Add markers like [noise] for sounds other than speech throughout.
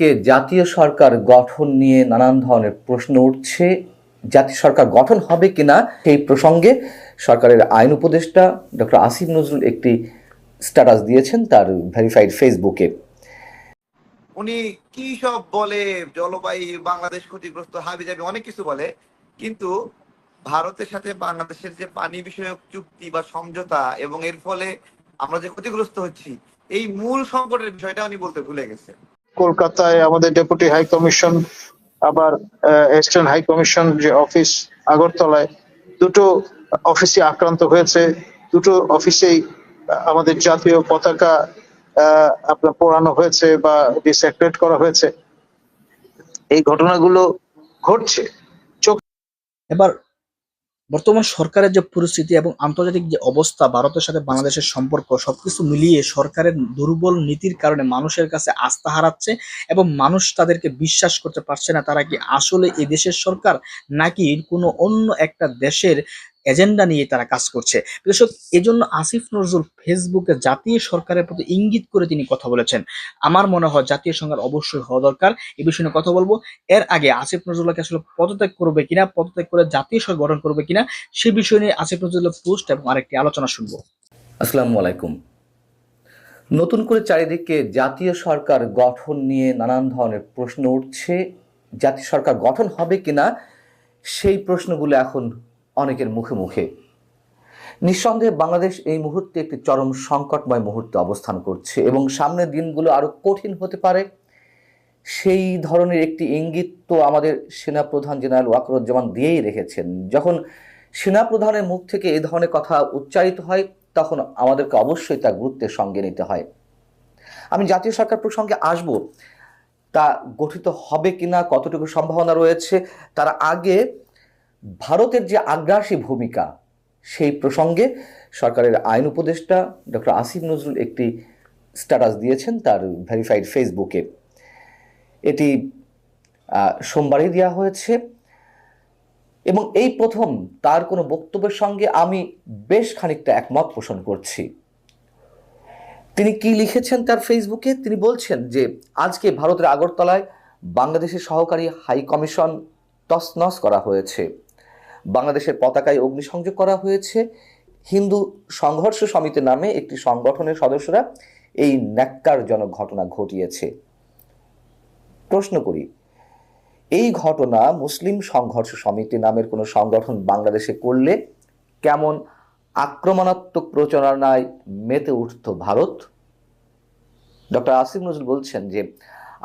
কে জাতীয় সরকার গঠন নিয়ে নানান ধরনের প্রশ্ন উঠছে। জাতীয় সরকার গঠন হবে কিনা সেই প্রসঙ্গে সরকারের আইন উপদেষ্টা ডক্টর আসিফ নজরুল একটি স্ট্যাটাস দিয়েছেন তার ভেরিফাইড ফেসবুকে। উনি কি সব বলে, জলবায়ু, বাংলাদেশ ক্ষতিগ্রস্ত হাবি যাবে অনেক কিছু বলে, কিন্তু ভারতের সাথে বাংলাদেশের যে পানি বিষয়ক চুক্তি বা সমঝোতা এবং এর ফলে আমরা যে ক্ষতিগ্রস্ত হচ্ছি, এই মূল সংকটের বিষয়টা উনি বলতে ভুলে গেছে কলকাতায় আমাদের ডেপুটি হাই কমিশন আবার ইস্টার্ন হাই কমিশন যে অফিস আগরতলায়, দুটো অফিসে আক্রান্ত হয়েছে। দুটো অফিসেই আমাদের জাতীয় পতাকা আপনার পোড়ানো হয়েছে বা ডিসেক্রেট করা হয়েছে। এই ঘটনাগুলো ঘটছে। এবার বর্তমান সরকারের যে পরিস্থিতি এবং আন্তর্জাতিক যে অবস্থা, ভারতের সাথে বাংলাদেশের সম্পর্ক, সবকিছু মিলিয়ে সরকারের দুর্বল নীতির কারণে মানুষের কাছে আস্থা হারাচ্ছে এবং মানুষ তাদেরকে বিশ্বাস করতে পারছে না। তারা কি আসলে এই দেশের সরকার নাকি কোনো অন্য একটা দেশের এজেন্ডা নিয়ে তারা কাজ করছে। দর্শক, এজন্য আসিফ নজরুল ফেসবুকে জাতীয় সরকারের প্রতি ইঙ্গিত করে তিনি কথা বলেছেন। আমার মনে হয় জাতীয় সরকার অবশ্যই হওয়া দরকার। এ বিষয়ে কথা বলব। এর আগে আসিফ নজরুল্লাহকে আসলে পদত্যাগ করবে কিনা, পদত্যাগ করে জাতীয় সরকার গঠন করবে কিনা, সে বিষয় নিয়ে আসিফ নজরুল্লাহ পোস্ট এবং আরেকটি আলোচনা শুনব। আসসালামু আলাইকুম। নতুন করে চারিদিকে জাতীয় সরকার গঠন নিয়ে নানান ধরনের প্রশ্ন উঠছে। জাতীয় সরকার গঠন হবে কিনা, সেই প্রশ্নগুলো এখন অনেকের মুখে মুখে। নিঃসন্দেহে বাংলাদেশ এই মুহূর্তে একটি চরম সংকটময় মুহূর্তে অবস্থান করছে এবং সামনের দিনগুলো আরও কঠিন হতে পারে। সেই ধরনের একটি ইঙ্গিত তো আমাদের সেনাপ্রধান জেনারেল ওয়াকরুজ্জামান দিয়েই রেখেছেন। যখন সেনাপ্রধানের মুখ থেকে এই ধরনের কথা উচ্চারিত হয়, তখন আমাদেরকে অবশ্যই তা গুরুত্বের সঙ্গে নিতে হয়। আমি জাতীয় সরকার প্রসঙ্গে আসব। তা গঠিত হবে কিনা, কতটুকু সম্ভাবনা রয়েছে, তার আগে ভারতের যে আগ্রাসী ভূমিকা, সেই প্রসঙ্গে সরকারের আইন উপদেষ্টা ডক্টর আসিফ নজরুল একটি স্ট্যাটাস দিয়েছেন তার ভেরিফাইড ফেসবুকে। এটি সোমবারই দেওয়া হয়েছে এবং এই প্রথম তার কোনো বক্তব্যের সঙ্গে আমি বেশ খানিকটা একমত পোষণ করছি। তিনি কি লিখেছেন তার ফেসবুকে? তিনি বলছেন যে, আজকে ভারতের আগরতলায় বাংলাদেশের সহকারী হাই কমিশন তছনছ করা হয়েছে। বাংলাদেশের পতাকায় অগ্নিসংযোগ করা হয়েছে। হিন্দু সংঘর্ষ সমিতি নামে একটি সংগঠনের সদস্যরা এই ন্যাক্কারজনক ঘটনা ঘটিয়েছে। প্রশ্ন করি, এই ঘটনা মুসলিম সংঘর্ষ সমিতি নামের কোনো সংগঠন বাংলাদেশে করলে কেমন আক্রমণাত্মক প্রচারণায় মেতে উঠত ভারত? ডক্টর আসিফ নজরুল বলছেন যে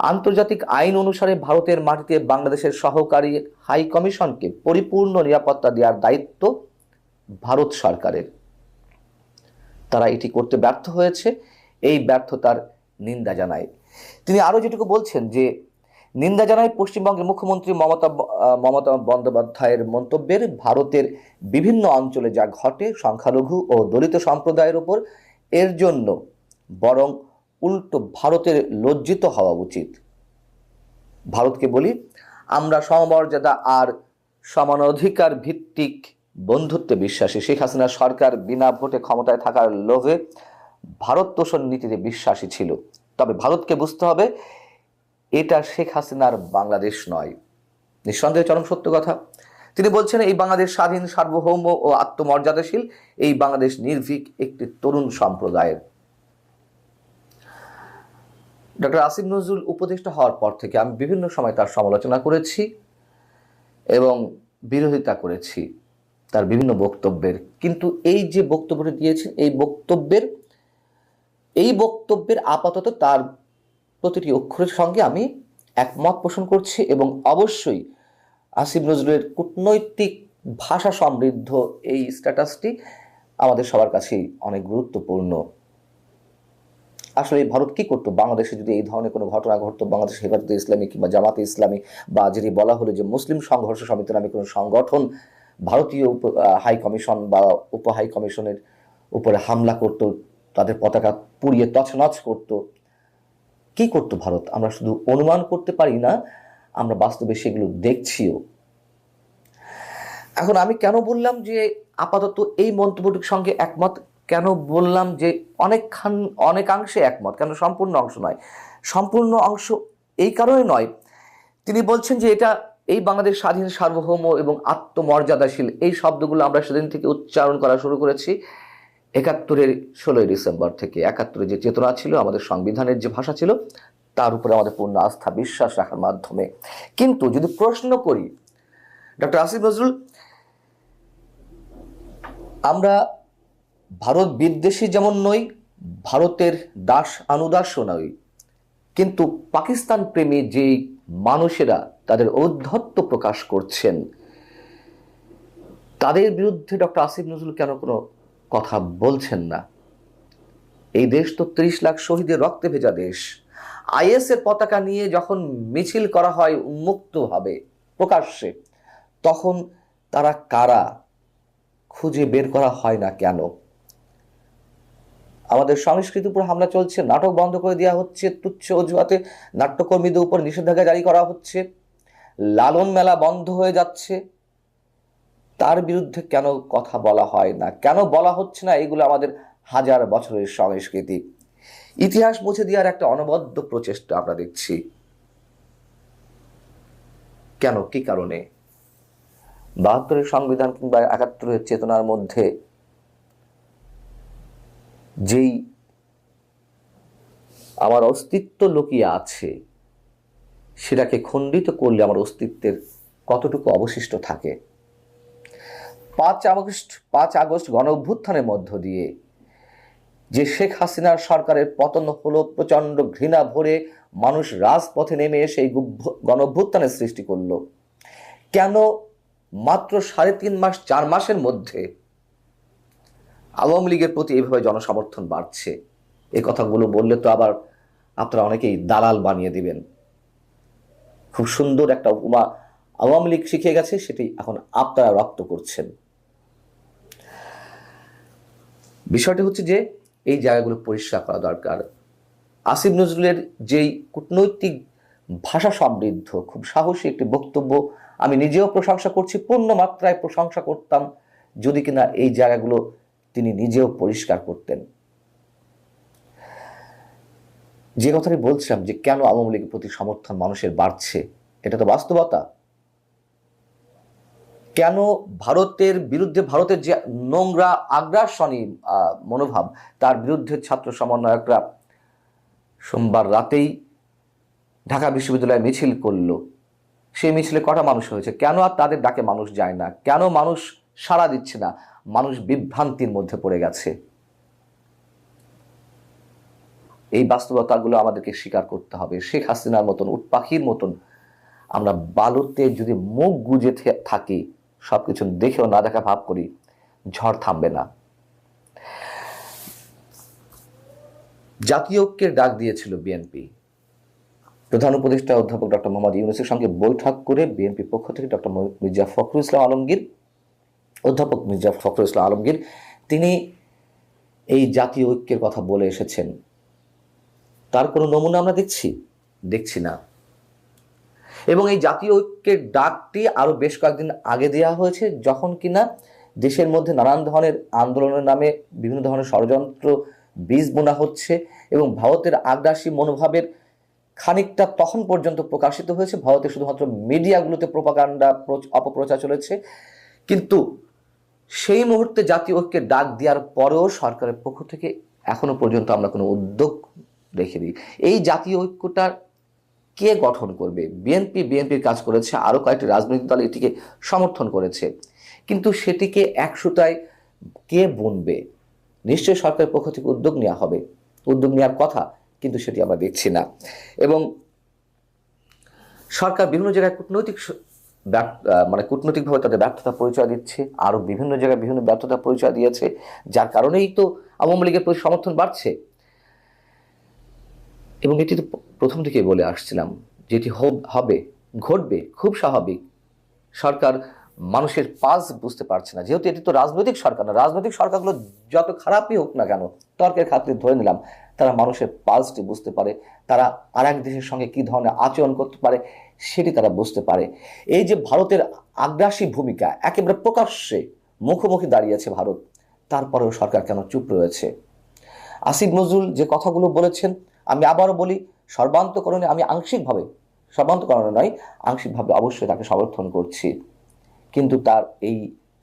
আন্তর্জাতিক আইন অনুসারে ভারতের মাটিতে বাংলাদেশের সহকারী হাই কমিশনকে পরিপূর্ণ নিরাপত্তা দেওয়ার দায়িত্ব ভারত সরকারের। তারা এটি করতে ব্যর্থ হয়েছে, এই ব্যর্থতার নিন্দা জানায়। তিনি আরও যেটুকু বলছেন যে, নিন্দা জানায় পশ্চিমবঙ্গের মুখ্যমন্ত্রী মমতা মমতা বন্দ্যোপাধ্যায়ের মন্তব্যের, ভারতের বিভিন্ন অঞ্চলে যা ঘটে, সংখ্যালঘু ও দলিত সম্প্রদায়ের ওপর, এর জন্য বরং উল্টো ভারতের লজ্জিত হওয়া উচিত। ভারতকে বলি, আমরা সমমর্যাদা আর সমানাধিকার ভিত্তিক বন্ধুত্বে বিশ্বাসী। শেখ হাসিনা সরকার বিনা ভোটে ক্ষমতায় থাকার লোভে ভারত তোষণ নীতিতে বিশ্বাসী ছিল। তবে ভারতকে বুঝতে হবে, এটা শেখ হাসিনার বাংলাদেশ নয়। নিঃসন্দেহে চরম সত্য কথা। তিনি বলছেন, এই বাংলাদেশ স্বাধীন, সার্বভৌম ও আত্মমর্যাদাশীল, এই বাংলাদেশ নির্ভীক একটি তরুণ সম্প্রদায়ের ডক্টর আসিফ নজরুল উপদেষ্টা হওয়ার পর থেকে আমি বিভিন্ন সময় তার সমালোচনা করেছি এবং বিরোধিতা করেছি তার বিভিন্ন বক্তব্যের। কিন্তু এই যে বক্তব্যটি দিয়েছেন, এই বক্তব্যের এই বক্তব্যের আপাতত তার প্রতিটি অক্ষরের সঙ্গে আমি একমত পোষণ করছি এবং অবশ্যই আসিফ নজরুলের কূটনৈতিক ভাষা সমৃদ্ধ এই স্ট্যাটাসটি আমাদের সবার কাছেই অনেক গুরুত্বপূর্ণ। আসলে ভারত কি করতো? বাংলাদেশে যদি এই ধরনের কোনো ঘটনা ঘটতো, বাংলাদেশ হেফাজতে ইসলামী কিংবা জামাতে ইসলামী, বা যেটি বলা হলো যে মুসলিম সংঘর্ষ সমিতি নামে কোনো সংগঠন ভারতীয় উপ হাই কমিশন বা উপ হাই কমিশনের উপরে হামলা করতো, তাদের পতাকা পুড়িয়ে তছনছ করতো, কি করতো ভারত? আমরা শুধু অনুমান করতে পারি না, আমরা বাস্তবে সেগুলো দেখছিও। এখন আমি কেন বললাম যে আপাতত এই মন্তব্যটির সঙ্গে একমত? কেন বললাম যে অনেকখান, অনেকাংশে একমত, কেন সম্পূর্ণ অংশ নয়? সম্পূর্ণ অংশ এই কারণে নয়। তিনি বলছেন যে এটা এই বাংলাদেশ স্বাধীন, সার্বভৌম এবং আত্মমর্যাদাশীল এই শব্দগুলো আমরা সেদিন থেকে উচ্চারণ করা শুরু করেছি একাত্তরের ষোলোই ডিসেম্বর থেকে। একাত্তরে যে চেতনা ছিল, আমাদের সংবিধানের যে ভাষা ছিল, তার উপরে আমাদের পূর্ণ আস্থা, বিশ্বাস রাখার মাধ্যমে। কিন্তু যদি প্রশ্ন করি, ডক্টর আসিফ নজরুল, আমরা ভারত বিদ্বেষী যেমন নই, ভারতের দাস অনুদাসও নই। কিন্তু পাকিস্তান প্রেমী যেই মানুষেরা তাদের ঔদ্ধত্য প্রকাশ করছেন, তাদের বিরুদ্ধে ডক্টর আসিফ নজরুল কেন কোনো কথা বলছেন না? এই দেশ তো ত্রিশ লাখ শহীদের রক্তে ভেজা দেশ। আইএস এর পতাকা নিয়ে যখন মিছিল করা হয় উন্মুক্তভাবে প্রকাশ্যে, তখন তারা কারা খুঁজে বের করা হয় না কেন? আমাদের সংস্কৃতির উপর হামলা চলছে, নাটক বন্ধ করে দেওয়া হচ্ছে, তুচ্ছ অজুহাতে নাট্যকর্মীদের উপর নিষেধাজ্ঞা জারি করা হচ্ছে, লালন মেলা বন্ধ হয়ে যাচ্ছে। তার বিরুদ্ধে কেন কথা বলা হয় না? কেন বলা হচ্ছে না? এগুলো আমাদের হাজার বছরের সংস্কৃতি। ইতিহাস মুছে দেওয়ার একটা অনবদ্য প্রচেষ্টা আমরা দেখছি। কেন? কি কারণে? বাহাত্তরের সংবিধান কিংবা একাত্তরের চেতনার মধ্যে যেই আমার অস্তিত্ব লুকিয়ে আছে, সেটাকে খণ্ডিত করলে আমার অস্তিত্বের কতটুকু অবশিষ্ট থাকে? পাঁচ আগস্ট পাঁচ আগস্ট গণ অভ্যুত্থানের মধ্য দিয়ে যে শেখ হাসিনার সরকারের পতন হলো প্রচণ্ড ঘৃণা ভরে মানুষ রাজপথে নেমে এসে এই গণ অভ্যুত্থানের সৃষ্টি করল। কেন মাত্র সাড়ে তিন মাস, চার মাসের মধ্যে আওয়ামী লীগের প্রতি এভাবে জনসমর্থন বাড়ছে এই কথাগুলো বললে তো আবার আপনারা অনেকেই দালাল বানিয়ে দিবেন। খুব সুন্দর একটা উপমা আওয়ামী লীগ শিখে গেছে, সেটি এখন আপনারা রক্ত করছেন। বিষয়টি হচ্ছে যে, এই জায়গাগুলো পরিষ্কার করা দরকার। আসিফ নজরুলের যেই কূটনৈতিক ভাষা সমৃদ্ধ, খুব সাহসী একটি বক্তব্য আমি নিজেও প্রশংসা করছি পূর্ণ মাত্রায় প্রশংসা করতাম, যদি কিনা এই জায়গাগুলো তিনি নিজেও পরিষ্কার করতেন। যে কথাটি বলছিলাম যে কেন আওয়ামী লীগের প্রতি সমর্থন মানুষের বাড়ছে, এটা তো বাস্তবতা। কেন ভারতের বিরুদ্ধে, ভারতের যে নোংরা আগ্রাসনী মনোভাব, তার বিরুদ্ধে ছাত্র সমন্বয়করা সোমবার রাতেই ঢাকা বিশ্ববিদ্যালয়ে মিছিল করল। সেই মিছিলে কটা মানুষ হয়েছে? কেন আর তাদের ডাকে মানুষ যায় না? কেন মানুষ সাড়া দিচ্ছে না? মানুষ বিভ্রান্তির মধ্যে পড়ে গেছে। এই বাস্তবতাগুলো আমাদেরকে স্বীকার করতে হবে। শেখ হাসিনার মতন উটপাখির মতন আমরা বালুতে যদি মুখ গুজে থাকি, সবকিছু দেখেও না দেখা ভাব করি, ঝড় থামবে না। জাতীয় ঐক্যের ডাক দিয়েছিল বিএনপি। প্রধান উপদেষ্টা অধ্যাপক ডক্টর মোহাম্মদ ইউনুসের সঙ্গে বৈঠক করে বিএনপি পক্ষ থেকে ডক্টর মির্জা ফখরুল ইসলাম আলমগীর অধ্যাপক মির্জা ফখরুল ইসলাম আলমগীর, তিনি এই জাতীয় ঐক্যের কথা বলে এসেছেন। তার কোনো নমুনা আমরা দেখছি? দেখছি না। এবং এই জাতীয় ঐক্যের ডাকটি আরও বেশ কয়েকদিন আগে দেওয়া হয়েছে, যখন কিনা দেশের মধ্যে নানান ধরনের আন্দোলনের নামে বিভিন্ন ধরনের ষড়যন্ত্র, বীজ বোনা হচ্ছে এবং ভারতের আগ্রাসী মনোভাবের খানিকটা তখন পর্যন্ত প্রকাশিত হয়েছে। ভারতে শুধুমাত্র মিডিয়াগুলোতে প্রপাগান্ডা, অপপ্রচার চলেছে। কিন্তু সেই মুহূর্তে জাতীয় ঐক্যের ডাক দেওয়ার পরেও সরকারের পক্ষ থেকে এখনও পর্যন্ত আমরা কোনো উদ্যোগ রেখে দিই এই জাতীয় ঐক্যটা কে গঠন করবে? বিএনপি, বিএনপির কাজ করেছে আরও কয়েকটি রাজনৈতিক দল এটিকে সমর্থন করেছে। কিন্তু সেটিকে একশোটায় কে বুনবে? নিশ্চয়ই সরকারের পক্ষ থেকে উদ্যোগ নেওয়া হবে। উদ্যোগ নেওয়ার কথা কিন্তু সেটি আমরা দেখছি না। এবং সরকার বিভিন্ন জায়গায় কূটনৈতিক মানে কূটনৈতিকভাবে তাদের ব্যর্থতা পরিচয় দিচ্ছে, আরও বিভিন্ন জায়গায় বিভিন্ন ব্যর্থতা পরিচয় দিয়েছে, যার কারণেই তো আওয়ামী লীগের প্রতি সমর্থন বাড়ছে। এবং এটি তো প্রথম থেকেই বলে আসছিলাম যেটি হব- ঘটবে, খুব স্বাভাবিক। সরকার মানুষের পাস বুঝতে পারছে না, যেহেতু এটি তো রাজনৈতিক সরকার না, রাজনৈতিক সরকারগুলো যত খারাপই হোক না কেন, তর্কের খাতিরে ধরে নিলাম, তারা মানুষের পালসটি বুঝতে পারে, তারা আর এক দেশের সঙ্গে কি ধরনের আচরণ করতে পারে সেটি তারা বুঝতে পারে। এই যে ভারতের আগ্রাসী ভূমিকা একেবারে প্রকাশ্যে মুখোমুখি দাঁড়িয়েছে ভারত, তারপরেও সরকার কেন চুপ রয়েছে? আসিফ নজরুল যে কথাগুলো বলেছেন, আমি আবারও বলি, সর্বান্তকরণে আমি আংশিকভাবে, সর্বান্তকরণে নয়, আংশিকভাবে অবশ্যই তাকে সমর্থন করছি। কিন্তু তার এই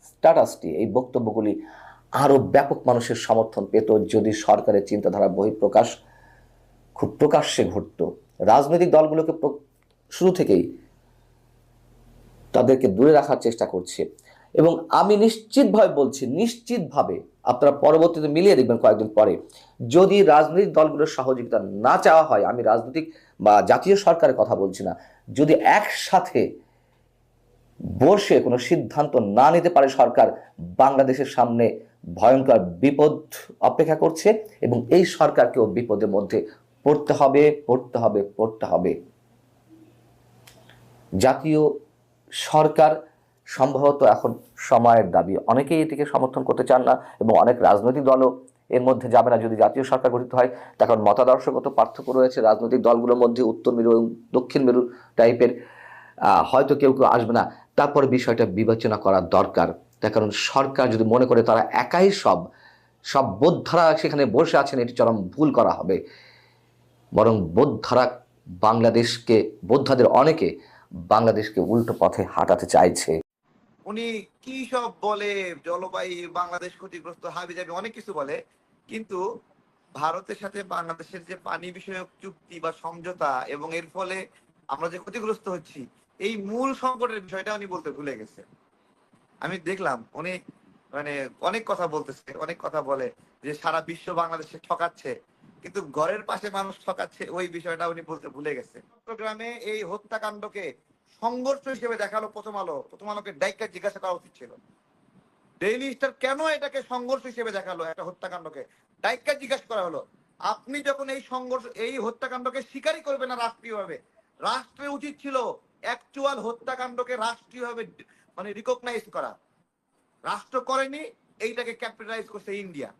স্ট্যাটাসটি, এই বক্তব্যগুলি আরও ব্যাপক মানুষের সমর্থন পেত যদি সরকারের চিন্তাধারা বহিঃপ্রকাশ খুব প্রকাশ্যে ঘটতো। রাজনৈতিক দলগুলোকে শুরু থেকেই তাদেরকে দূরে রাখার চেষ্টা করছে। এবং আমি নিশ্চিতভাবে বলছি, নিশ্চিতভাবে আপনারা পরবর্তীতে মিলিয়ে দেখবেন কয়েকদিন পরে। যদি রাজনৈতিক দলগুলোর সহযোগিতা না চাওয়া হয়, আমি রাজনৈতিক বা জাতীয় সরকারের কথা বলছি না, যদি একসাথে বসে কোনো সিদ্ধান্ত না নিতে পারে সরকার, বাংলাদেশের সামনে ভয়ঙ্কর বিপদ অপেক্ষা করছে এবং এই সরকারকেও বিপদের মধ্যে পড়তে হবে পড়তে হবে পড়তে হবে। জাতীয় সরকার সম্ভবত এখন সময়ের দাবি। অনেকেই এটিকে সমর্থন করতে চান না এবং অনেক রাজনৈতিক দলও এর মধ্যে যাবে না। যদি জাতীয় সরকার গঠিত হয়, তখন মতাদর্শগত পার্থক্য রয়েছে। রাজনৈতিক দলগুলোর মধ্যে উত্তর মেরু এবং দক্ষিণ মেরু টাইপের হয়তো কেউ কেউ আসবে না। তারপর বিষয়টা বিবেচনা করা দরকার। তার কারণ সরকার যদি মনে করে তারা একাই সব সব বোদ্ধারা সেখানে বসে আছেন, এটি চরম ভুল করা হবে। বরং বোদ্ধারা বাংলাদেশকে, বোদ্ধাদের অনেকে বাংলাদেশকে উল্টো পথে হাঁটাতে চাইছে। উনি কি সব বলে, জলবায়ু, বাংলাদেশ ক্ষতিগ্রস্ত, হাবি যাবে অনেক কিছু বলে। কিন্তু ভারতের সাথে বাংলাদেশের যে পানি বিষয়ক চুক্তি বা সমঝোতা এবং এর ফলে আমরা যে ক্ষতিগ্রস্ত হচ্ছি, এই মূল সংকটের বিষয়টা উনি বলতে ভুলে গেছে। আমি দেখলাম উনি মানে অনেক কথা বলতেছে, অনেক কথা বলে যে সারা বিশ্ব বাংলাদেশে ঠকাচ্ছে। কিন্তু ঘরের পাশে মানুষ ঠকাচ্ছে, ওই বিষয়টা উনি বলতে ভুলে গেছে চট্টগ্রামে এই হত্যাকাণ্ডকে সংঘর্ষ হিসেবে দেখাল প্রথম আলো। প্রথম আলোকে ডাইকা জিজ্ঞাসা করা উচিত ছিল। ডেইলি স্টার কেন এটাকে সংঘর্ষ হিসেবে দেখাল একটা হত্যাকাণ্ডকে? জিজ্ঞাসা করা হলো, আপনি যখন এই সংঘর্ষ, এই হত্যাকাণ্ডকে স্বীকারই করবেন না রাষ্ট্রীয়ভাবে? রাষ্ট্রের উচিত ছিল অ্যাকচুয়াল হত্যাকাণ্ডকে রাষ্ট্রীয়ভাবে মানে রিকগনাইজ করা। রাষ্ট্র করেনি, এইটাকে ক্যাপিটালাইজ করছে ইন্ডিয়া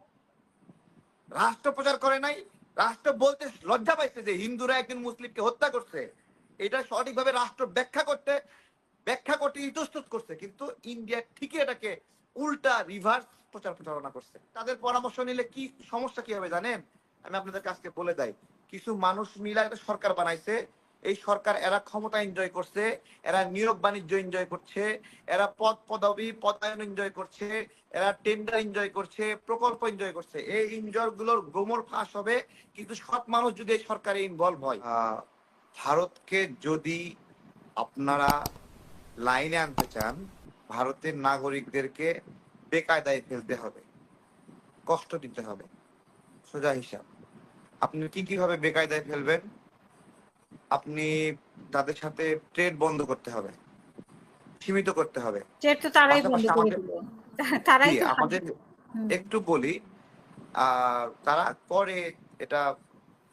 রাষ্ট্র প্রচার করে নাই, রাষ্ট্র বলতে লজ্জা পাইছে যে হিন্দুরা একজন মুসলিমকে হত্যা করছে। এটা সঠিকভাবে রাষ্ট্র ব্যাখ্যা করতে ব্যাখ্যা করতে ইতস্তত করছে, কিন্তু ইন্ডিয়া ঠিকই এটাকে উল্টা রিভার্স প্রচার প্রচারণা করছে। তাদের পরামর্শ নিলে কি সমস্যা কি হবে জানেন? আমি আপনাদের কাছকে বলে দেয় কিছু মানুষ মিলা একটা সরকার বানাইছে এই সরকার এরা ক্ষমতা এনজয় করছে, এরা নিয়োগ বাণিজ্য এনজয় করছে, এরা পদ পদবি, পদায়ন এনজয় করছে, এরা টেন্ডার এনজয় করছে, প্রকল্প এনজয় করছে। এই এনজয়গুলোর গোমর ফাঁস হবে, কিন্তু সৎ মানুষ যদি এই সরকারে ইনভলভ হয়। ভারতকে যদি আপনারা লাইনে আনতে চান, ভারতের নাগরিকদেরকে বেকায়দায় ফেলতে হবে, কষ্ট দিতে হবে। সোজা হিসাব। আপনি কি কীভাবে বেকায়দায় ফেলবেন? আপনি তাদের সাথে ট্রেড বন্ধ করতে হবে সীমিত করতে হবে। ট্রেড তো তারাই বন্ধ করে আমাদের- দিল। [laughs] তারাই আমাদের একটু বলি তারা করে এটা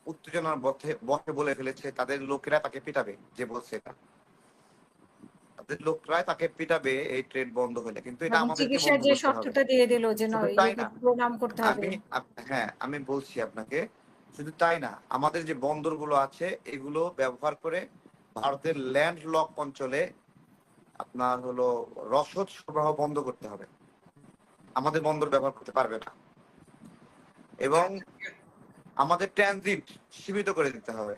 উত্তেজনার বসে বসে বলে ফেলেছে তাদের লোকেরা তাকে পিটাবে যে বলছে এটা। তাদের লোকরা তাকে পিটাবে এই ট্রেড বন্ধ হলে। কিন্তু এটা আমাদের চিকিৎসার যে শর্তটা দিয়ে দিল যে নয়। প্রণাম করতে হবে। হ্যাঁ আমি বলছি আপনাকে শুধু তাই না, আমাদের যে বন্দরগুলো আছে, এগুলো ব্যবহার করে ভারতের ল্যান্ড লক অঞ্চলে আপনার হলো রসদ সরবরাহ বন্ধ করতে হবে। আমাদের বন্দর ব্যবহার করতে পারবে না। এবং আমাদের ট্রানজিট সীমিত করে দিতে হবে।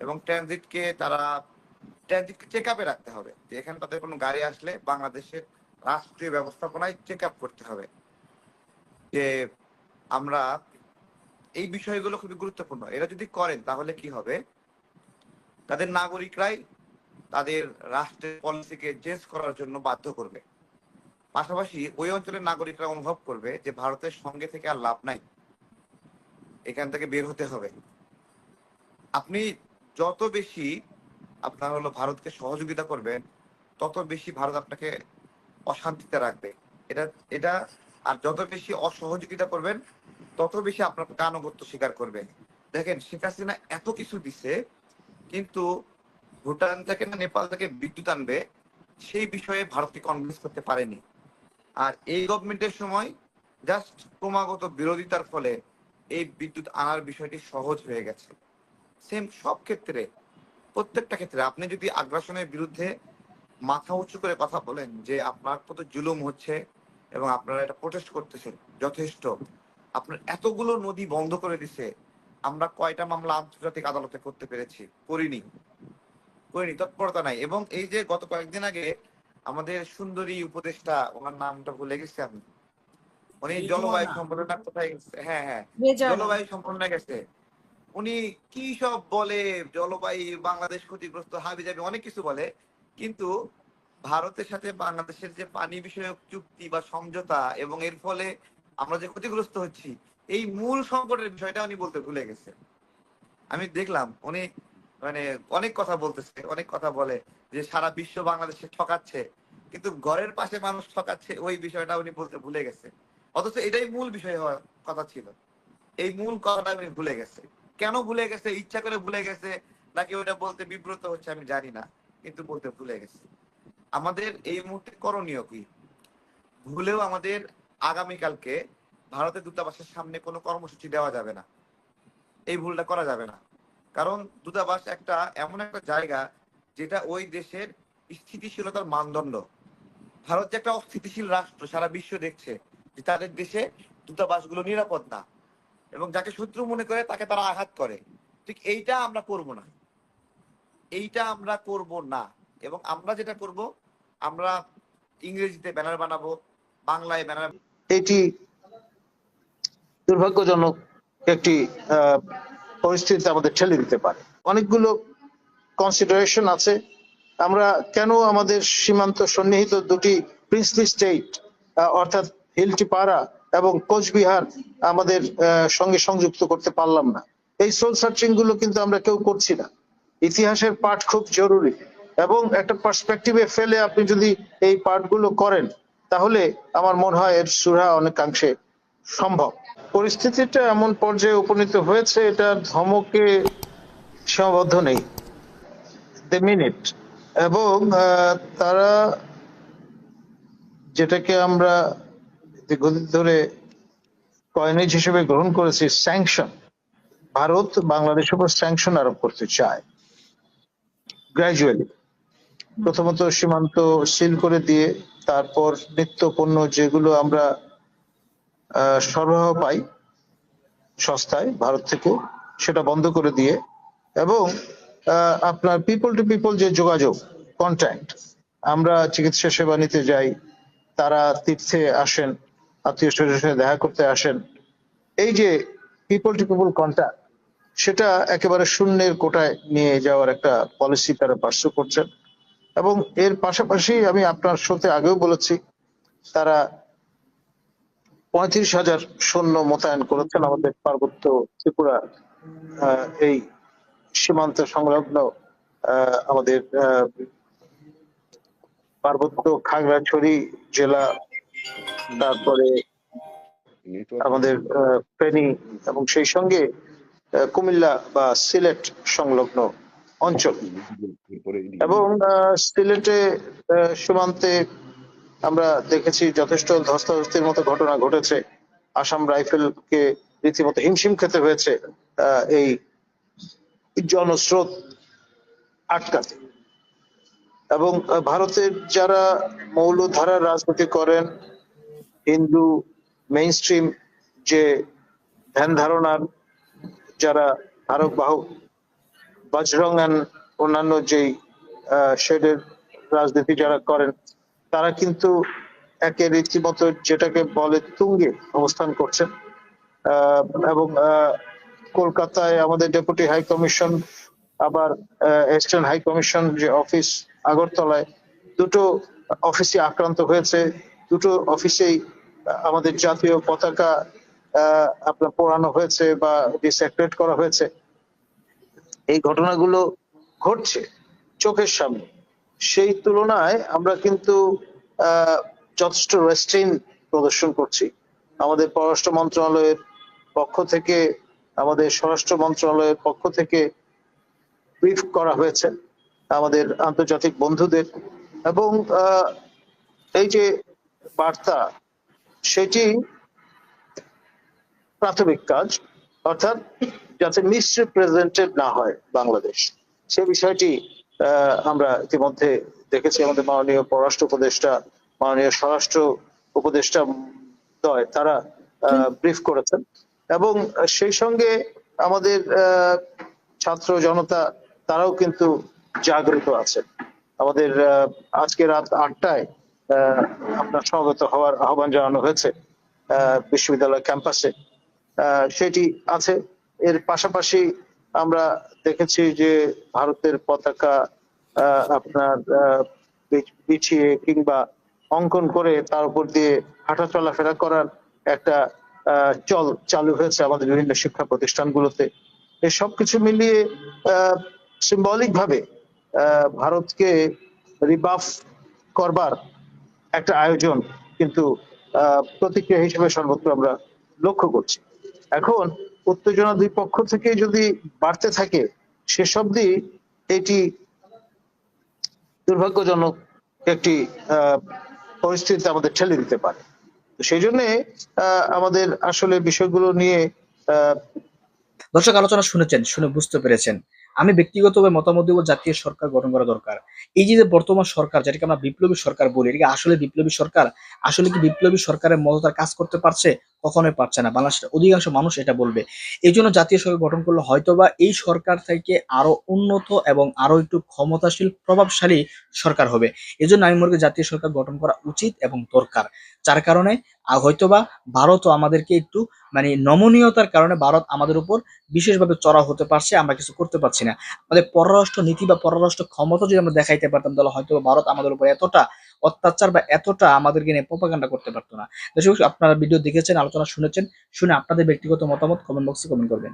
এবং ট্রানজিটকে তারা ট্রানজিটকে চেক আপে রাখতে হবে। যে এখানে তাদের কোনো গাড়ি আসলে বাংলাদেশের রাষ্ট্রীয় ব্যবস্থাপনায় চেক আপ করতে হবে। যে আমরা এই বিষয়গুলো খুবই গুরুত্বপূর্ণ। এরা যদি করেন, তাহলে কি হবে? তাদের নাগরিকরাই তাদের রাষ্ট্রের পলিসিকে চেঞ্জ করার জন্য বাধ্য করবে। পাশাপাশি ওই অঞ্চলের নাগরিকরা অনুভব করবে যে ভারতের সঙ্গে থেকে আর লাভ নাই। এখান থেকে বের হতে হবে। আপনি যত বেশি আপনার হলো ভারতকে সহযোগিতা করবেন, তত বেশি ভারত আপনাকে অশান্তিতে রাখবে। এটা এটা, আর যত বেশি অসহযোগিতা করবেন তত বেশি আপনার আনুগত্য স্বীকার করবে। দেখেন, শেখ হাসিনা এত কিছু দিছে, কিন্তু ভুটান থেকে না, নেপাল থেকে বিদ্যুৎ আনবে, সেই বিষয়ে ভারতকে কনভিন্স করতে পারেনি। আর এই গভর্নমেন্টের সময় জাস্ট ক্রমাগত বিরোধিতার ফলে এই বিদ্যুৎ আনার বিষয়টি সহজ হয়ে গেছে। সেম সব ক্ষেত্রে, প্রত্যেকটা ক্ষেত্রে। আপনি যদি আগ্রাসনের বিরুদ্ধে মাথা উঁচু করে কথা বলেন যে আপনার কত জুলুম হচ্ছে এবং আপনারা এটা প্রোটেস্ট করতেছেন, যথেষ্ট। আপনার এতগুলো নদী বন্ধ করে দিছে আমরা কয়টা মামলা আন্তর্জাতিক আদালতে করতে পেরেছি? করিনি। করিনি তৎপরতা নাই। এবং এই যে গত কয়েকদিন আগে আমাদের সুন্দরী উপদেষ্টা ওনার নামটা ভুলে গেছি আমি। উনি জলবায়ু সম্পাদনা কোথায় হ্যাঁ হ্যাঁ। জলবায়ু সম্পন্ন গেছে। উনি কি সব বলে জলবায়ু বাংলাদেশ ক্ষতিগ্রস্ত হাবি যাবি অনেক কিছু বলে। কিন্তু ভারতের সাথে বাংলাদেশের যে পানি বিষয়ক চুক্তি বা সমঝোতা এবং এর ফলে আমরা যে ক্ষতিগ্রস্ত হচ্ছি, এই মূল সংকটের বিষয়টা উনি বলতে ভুলে গেছে। আমি দেখলাম উনি মানে অনেক কথা বলতেছে, অনেক কথা বলে যে সারা বিশ্ব বাংলাদেশে ঠকাচ্ছে, কিন্তু ঘরের পাশে মানুষ ঠকাচ্ছে, ওই বিষয়টা উনি বলতে ভুলে গেছে। অথচ এটাই মূল বিষয় হওয়ার কথা ছিল। এই মূল কথাটা উনি ভুলে গেছে। কেন ভুলে গেছে? ইচ্ছা করে ভুলে গেছে, নাকি ওটা বলতে বিব্রত হচ্ছে আমি জানি না, কিন্তু বলতে ভুলে গেছে। আমাদের এই মুহূর্তে করণীয় কি? ভুলেও আমাদের আগামীকালকে ভারতের দূতাবাসের সামনে কোনো কর্মসূচি দেওয়া যাবে না। এই ভুলটা করা যাবে না। কারণ দূতাবাস একটা এমন একটা জায়গা যেটা ওই দেশের স্থিতিশীলতার মানদণ্ড। ভারত যে একটা অস্থিতিশীল রাষ্ট্র, সারা বিশ্ব দেখছে যে তাদের দেশে দূতাবাসগুলো নিরাপদ না এবং যাকে শত্রু মনে করে তাকে তারা আঘাত করে। ঠিক এইটা আমরা করব না। এইটা আমরা করব না। এবং আমরা যেটা করব, আমরা ইংরেজিতে ব্যানার বানাবো বাংলায় এটি দুর্ভাগ্যজনক একটি পরিস্থিতিতে আমাদের ঠেলে দিতে পারে। অনেকগুলো কনসিডারেশন আছে। আমরা কেন আমাদের সীমান্ত সন্নিহিত দুটি প্রিন্সলি স্টেট অর্থাৎ হিলটিপাড়া এবং কোচবিহার আমাদের সঙ্গে সংযুক্ত করতে পারলাম না। এই সোল সার্চিংগুলো কিন্তু আমরা কেউ করছি না। ইতিহাসের পাঠ খুব জরুরি। এবং একটা পার্সপেক্টিভে ফেলে আপনি যদি এই পাঠগুলো করেন তাহলে আমার মনে হয় এর সুরা অনেকাংশে সম্ভব। পরিস্থিতিটা এমন পর্যায়ে উপনীত হয়েছে এটা ধমকে সীমাবদ্ধ নেই। দ্য মিনিট এবং তারা যেটাকে আমরা দীর্ঘদিন ধরে কয়েনেজ হিসেবে গ্রহণ করেছি স্যাংশন ভারত বাংলাদেশের উপর স্যাংশন আরোপ করতে চায়। গ্রাজুয়ালি প্রথমত সীমান্ত সিল করে দিয়ে তারপর নিত্য পণ্য যেগুলো আমরা সরবরাহ পাই সস্তায় ভারত থেকে, সেটা বন্ধ করে দিয়ে এবং আপনার পিপল টু পিপল যে যোগাযোগ কন্ট্যাক্ট আমরা চিকিৎসা সেবা নিতে যাই, তারা তীর্থে আসেন, আত্মীয় স্বজনের সাথে দেখা করতে আসেন, এই যে পিপল টু পিপল কন্ট্যাক্ট সেটা একেবারে শূন্যের কোটায় নিয়ে যাওয়ার একটা পলিসি তারা পার্শ্ব করছেন। এবং এর পাশাপাশি আমি আপনার সাথে আগেও বলেছি, তারা পঁয়ত্রিশ হাজার সৈন্য মোতায়েন করেছেন আমাদের পার্বত্য ত্রিপুরা এই সীমান্ত সংলগ্ন আমাদের পার্বত্য খাগড়াছড়ি জেলা, তারপরে আমাদের ফেনী এবং সেই সঙ্গে কুমিল্লা বা সিলেট সংলগ্ন অঞ্চল। এবং সিলেটে সীমান্তে আমরা দেখেছি যথেষ্ট ধস্তাধস্তির মতো ঘটনা ঘটেছে। আসাম রাইফেলকে রীতিমতো হিমশিম খেতে হয়েছে এই জনস্রোত আটকাতে। এবং ভারতের যারা মৌলধারার রাজনীতি করেন, হিন্দু মেইন স্ট্রিম যে ধ্যান ধারণার যারা আরব বাহক বজরং অন্যান্য যেই শেডের রাজনীতি যারা করেন, তারা কিন্তু একে রীতিমতো যেটাকে বলে তুঙ্গে অবস্থান করছেন। এবং কলকাতায় আমাদের ডেপুটি হাই কমিশন, আবার ইস্টার্ন হাই কমিশন যে অফিস আগরতলায়, দুটো অফিসে আক্রান্ত হয়েছে। দুটো অফিসেই আমাদের জাতীয় পতাকা আপনার পোড়ানো হয়েছে বা ডিসঅ্যাক্টিভেট করা হয়েছে। এই ঘটনাগুলো ঘটছে চোখের সামনে। সেই তুলনায় আমরা কিন্তু যথেষ্ট রেস্ট্রেইন প্রদর্শন করছি। আমাদের পররাষ্ট্র মন্ত্রণালয়ের পক্ষ থেকে, আমাদের স্বরাষ্ট্র মন্ত্রণালয়ের পক্ষ থেকে ব্রিফ করা হয়েছে আমাদের আন্তর্জাতিক বন্ধুদের এবং এই যে বার্তা, সেটি প্রাথমিক কাজ। অর্থাৎ যাতে মিসরিপ্রেজেন্টেড না হয় বাংলাদেশ। সে বিষয়টি আমরা ইতিমধ্যে দেখেছি আমাদের মাননীয় পররাষ্ট্র উপদেষ্টা, মাননীয় স্বরাষ্ট্র উপদেষ্টা দয়, তারা ব্রিফ করেছেন। এবং সেই সঙ্গে আমাদের ছাত্র জনতা, তারাও কিন্তু জাগ্রত আছে আমাদের আজকে রাত আটটায় আপনার স্বাগত হওয়ার আহ্বান জানানো হয়েছে বিশ্ববিদ্যালয় ক্যাম্পাসে। সেটি আছে। এর পাশাপাশি আমরা দেখেছি যে ভারতের পতাকা আপনার বিছিয়ে কিংবা অঙ্কন করে তার উপর দিয়ে হাঁটা চলাফেরা করার একটা চল চালু হয়েছে আমাদের বিভিন্ন শিক্ষা প্রতিষ্ঠানগুলোতে। এই সবকিছু মিলিয়ে সিম্বলিক ভাবে ভারতকে রিবাফ করবার একটা আয়োজন কিন্তু প্রতিক্রিয়া হিসেবে সর্বত্র আমরা লক্ষ্য করছি। এখন উত্তেজনা দুই পক্ষ থেকে যদি বাড়তে থাকে শেষ অব্দি এটি দুর্ভাগ্যজনক একটি পরিস্থিতি আমাদের ঠেলে দিতে পারে। সেই জন্য আমাদের আসলে বিষয়গুলো নিয়ে দর্শক আলোচনা শুনেছেন, শুনে বুঝতে পেরেছেন। আমি ব্যক্তিগতভাবে মতামত দেবো জাতীয় সরকার গঠন করা দরকার। এই যে বর্তমান সরকার, যেটাকে আমরা বিপ্লবী সরকার বলি এটা কি আসলে বিপ্লবী সরকার, আসলে কি বিপ্লবী সরকারের মতো তার কাজ করতে পারছে? কখনোই পারছে না। বাংলাদেশের অধিকাংশ মানুষ এটা বলবে। এই জন্য জাতীয় সরকার গঠন করলে হয়তোবা এই সরকার থেকে আরও উন্নত এবং আরও একটু ক্ষমতাশীল, প্রভাবশালী সরকার হবে। এই জন্য আমি মনে জাতীয় সরকার গঠন করা উচিত এবং দরকার। যার কারণে হয়তোবা ভারতও আমাদেরকে একটু মানে নমনীয়তার কারণে ভারত আমাদের উপর বিশেষভাবে চড়া হতে পারছে, আমরা কিছু করতে পারছি না। আমাদের পররাষ্ট্র নীতি বা পররাষ্ট্র ক্ষমতা যদি আমরা দেখাইতে পারতাম, তাহলে হয়তো ভারত আমাদের উপর এতটা অত্যাচার বা এতটা আমাদেরকে নিয়ে প্রপাগান্ডা করতে পারতো না। দর্শক, আপনারা ভিডিও দেখেছেন, আলোচনা শুনেছেন, শুনে আপনাদের ব্যক্তিগত মতামত কমেন্ট বক্সে কমেন্ট করবেন।